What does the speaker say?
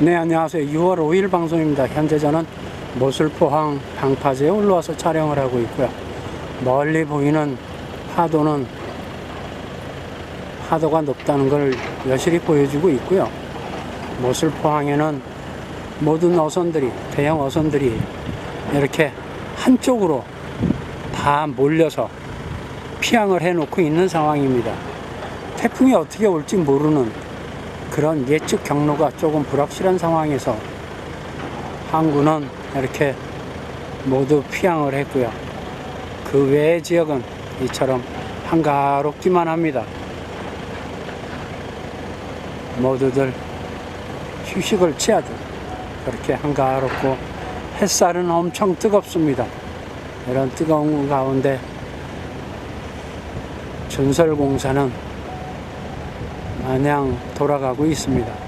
네, 안녕하세요. 6월 5일 방송입니다. 현재 저는 모슬 포항 방파제에 올라와서 촬영을 하고 있고요. 멀리 보이는 파도는 파도가 높다는 걸 여실히 보여주고 있고요. 모슬 포항에는 모든 어선들이, 대형 어선들이 이렇게 한쪽으로 다 몰려서 피항을 해놓고 있는 상황입니다. 태풍이 어떻게 올지 모르는 그런 예측 경로가 조금 불확실한 상황에서 항구는 이렇게 모두 피항을 했고요. 그 외의 지역은 이처럼 한가롭기만 합니다. 모두들 휴식을 취하듯 그렇게 한가롭고 햇살은 엄청 뜨겁습니다. 이런 뜨거운 가운데 전설공사는 마냥 돌아가고 있습니다.